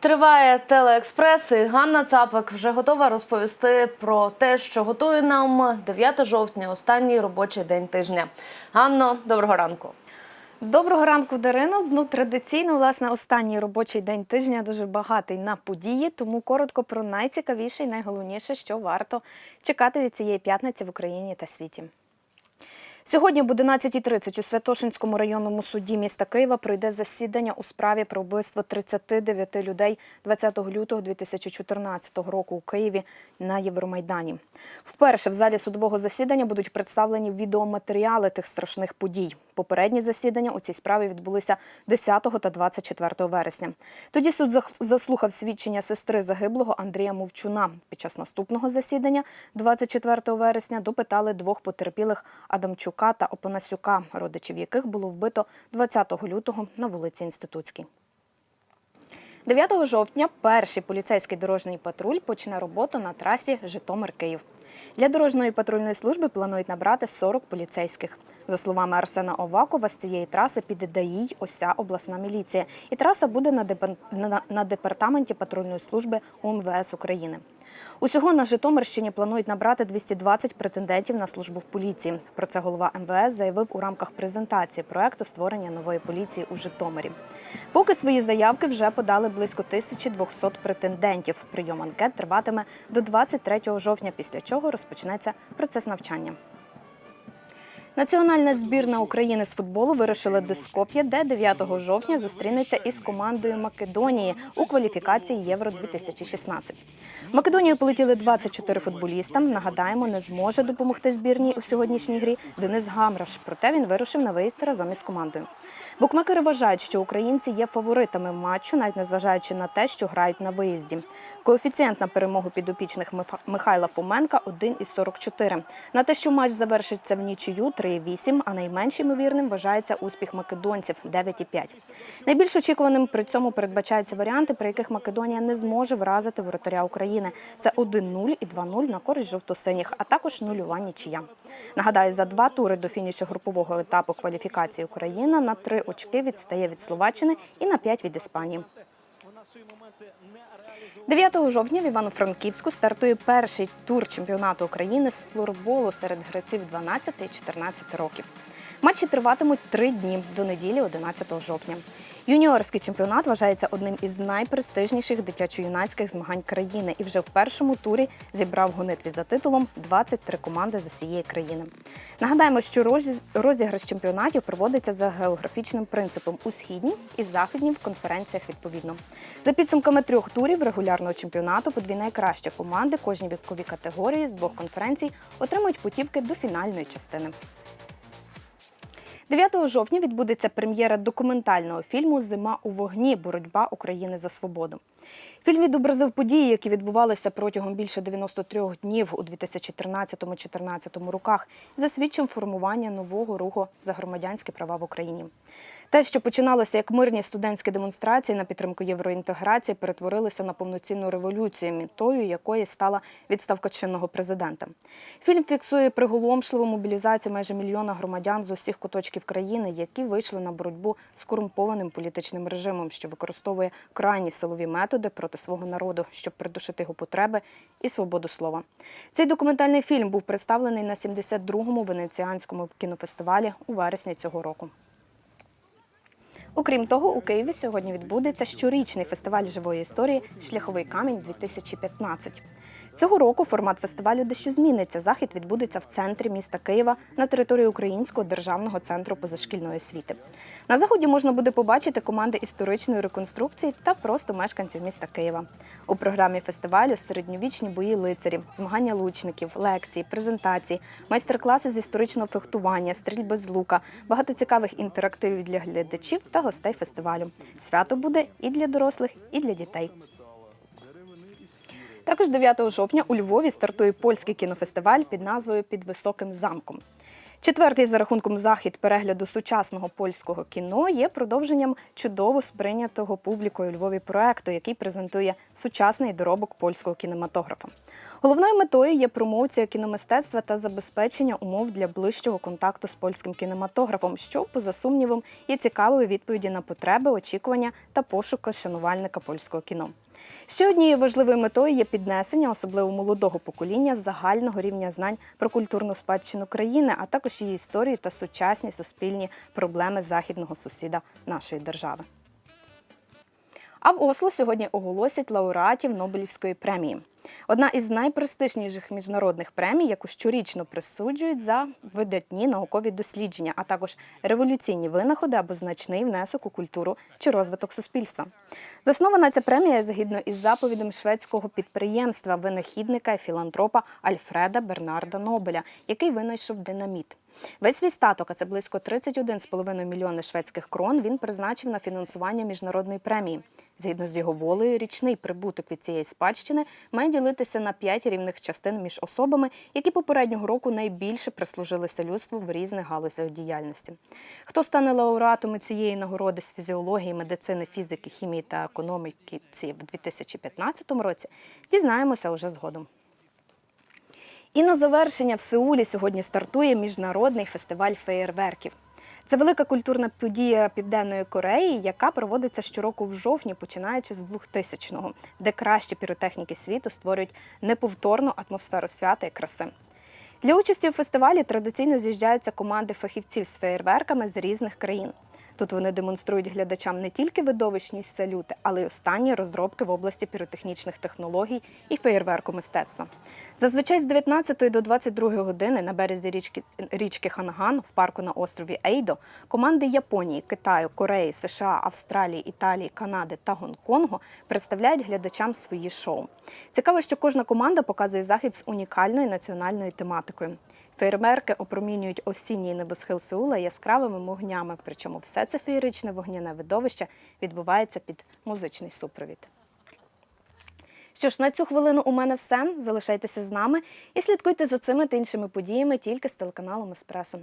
Триває телеекспрес і Ганна Цапик вже готова розповісти про те, що готує нам 9 жовтня, останній робочий день тижня. Ганно, доброго ранку. Доброго ранку, Дарино. Ну традиційно, власне, останній робочий день тижня дуже багатий на події, тому коротко про найцікавіше і найголовніше, що варто чекати від цієї п'ятниці в Україні та світі. Сьогодні об 11.30 у Святошинському районному суді міста Києва пройде засідання у справі про вбивство 39 людей 20 лютого 2014 року у Києві на Євромайдані. Вперше в залі судового засідання будуть представлені відеоматеріали тих страшних подій. Попередні засідання у цій справі відбулися 10 та 24 вересня. Тоді суд заслухав свідчення сестри загиблого Андрія Мовчуна. Під час наступного засідання, 24 вересня, допитали двох потерпілих Адамчука та Опанасюка, родичів яких було вбито 20 лютого на вулиці Інститутській. 9 жовтня перший поліцейський дорожній патруль почне роботу на трасі Житомир-Київ. Для дорожньої патрульної служби планують набрати 40 поліцейських. За словами Арсена Овакова, з цієї траси піде ДАІ й ося обласна міліція. І траса буде на департаменті патрульної служби УМВС України. Усього на Житомирщині планують набрати 220 претендентів на службу в поліції. Про це голова МВС заявив у рамках презентації проекту створення нової поліції у Житомирі. Поки свої заявки вже подали близько 1200 претендентів. Прийом анкет триватиме до 23 жовтня, після чого розпочнеться процес навчання. Національна збірна України з футболу вирушила до Скоп'я, де 9 жовтня зустрінеться із командою Македонії у кваліфікації Євро 2016. В Македонію полетіли 24 футболіста. Нагадаємо, не зможе допомогти збірній у сьогоднішній грі Денис Гамраш. Проте він вирушив на виїзд разом із командою. Букмекери вважають, що українці є фаворитами матчу, навіть незважаючи на те, що грають на виїзді. Коефіцієнт на перемогу підопічних Миха- Михайла Фоменка 1,44. На те, що матч завершиться в нічию 3,8, а найменш ймовірним вважається успіх македонців 9,5. Найбільш очікуваним при цьому передбачаються варіанти, при яких Македонія не зможе вразити воротаря України. Це 1-0 і 2-0 на користь жовто-синіх, а також нульова нічия. Нагадаю, за два тури до фінішу групового етапу кваліфікації Україна на три очки відстає від Словаччини і на п'ять від Іспанії. 9 жовтня в Івано-Франківську стартує перший тур чемпіонату України з флорболу серед гравців 12 і 14 років. Матчі триватимуть три дні до неділі, 11 жовтня. Юніорський чемпіонат вважається одним із найпрестижніших дитячо-юнацьких змагань країни і вже в першому турі зібрав гонитві за титулом 23 команди з усієї країни. Нагадаємо, що розіграш чемпіонатів проводиться за географічним принципом у східній і західній в конференціях відповідно. За підсумками трьох турів регулярного чемпіонату по дві найкращі команди кожній віковій категорії з двох конференцій отримують путівки до фінальної частини. 9 жовтня відбудеться прем'єра документального фільму Зима у вогні. Боротьба України за свободу. Фільм відобразив події, які відбувалися протягом більше 93 днів у 2013-2014 роках, засвідчив формування нового руху за громадянські права в Україні. Те, що починалося як мирні студентські демонстрації на підтримку євроінтеграції, перетворилося на повноцінну революцію, метою якої стала відставка чинного президента. Фільм фіксує приголомшливу мобілізацію майже мільйона громадян з усіх куточків країни, які вийшли на боротьбу з корумпованим політичним режимом, що використовує крайні силові методи проти свого народу, щоб придушити його потреби і свободу слова. Цей документальний фільм був представлений на 72-му венеціанському кінофестивалі у вересні цього року. Окрім того, у Києві сьогодні відбудеться щорічний фестиваль живої історії Шляховий камінь 2015 Цього року формат фестивалю дещо зміниться. Захід відбудеться в центрі міста Києва на території Українського державного центру позашкільної освіти. На заході можна буде побачити команди історичної реконструкції та просто мешканців міста Києва. У програмі фестивалю середньовічні бої лицарів, змагання лучників, лекції, презентації, майстер-класи з історичного фехтування, стрільби з лука, багато цікавих інтерактивів для глядачів та гостей фестивалю. Свято буде і для дорослих, і для дітей. Також 9 жовтня у Львові стартує польський кінофестиваль під назвою Під високим замком. Четвертий за рахунком захід перегляду сучасного польського кіно є продовженням чудово сприйнятого публікою Львові проекту, який презентує сучасний доробок польського кінематографа. Головною метою є промоція кіномистецтва та забезпечення умов для ближчого контакту з польським кінематографом, що, поза сумнівом, є цікавою відповіді на потреби, очікування та пошуку шанувальника польського кіно. Ще однією важливою метою є піднесення, особливо молодого покоління, загального рівня знань про культурну спадщину країни, а також її історію та сучасні суспільні проблеми західного сусіда нашої держави. А в Осло сьогодні оголосять лауреатів Нобелівської премії. Одна із найпрестижніших міжнародних премій, яку щорічно присуджують за видатні наукові дослідження, а також революційні винаходи або значний внесок у культуру чи розвиток суспільства. Заснована ця премія згідно із заповідом шведського підприємства винахідника і філантропа Альфреда Бернарда Нобеля, який винайшов динаміт. Весь свій статок, а це близько 31,5 мільйони шведських крон, він призначив на фінансування міжнародної премії. Згідно з його волею, річний прибуток від цієї спадщини має ділитися на п'ять рівних частин між особами, які попереднього року найбільше прислужилися людству в різних галузях діяльності. Хто стане лауреатами цієї нагороди з фізіології, медицини, фізики, хімії та економіки в 2015 році, дізнаємося уже згодом. І на завершення в Сеулі сьогодні стартує міжнародний фестиваль феєрверків. Це велика культурна подія Південної Кореї, яка проводиться щороку в жовтні, починаючи з 2000-го, де кращі піротехніки світу створюють неповторну атмосферу свята і краси. Для участі у фестивалі традиційно з'їжджаються команди фахівців з феєрверками з різних країн. Тут вони демонструють глядачам не тільки видовищні салюти, але й останні розробки в області піротехнічних технологій і феєрверку мистецтва. Зазвичай з 19 до 22 години на березі річки, річки Ханган в парку на острові Ейдо команди Японії, Китаю, Кореї, США, Австралії, Італії, Канади та Гонконгу представляють глядачам свої шоу. Цікаво, що кожна команда показує захід з унікальною національною тематикою. Фейерверки опромінюють осінній небосхил Сеула яскравими вогнями, причому все це феєричне вогняне видовище відбувається під музичний супровід. Що ж, на цю хвилину у мене все. Залишайтеся з нами і слідкуйте за цими та іншими подіями тільки з телеканалом Еспресо.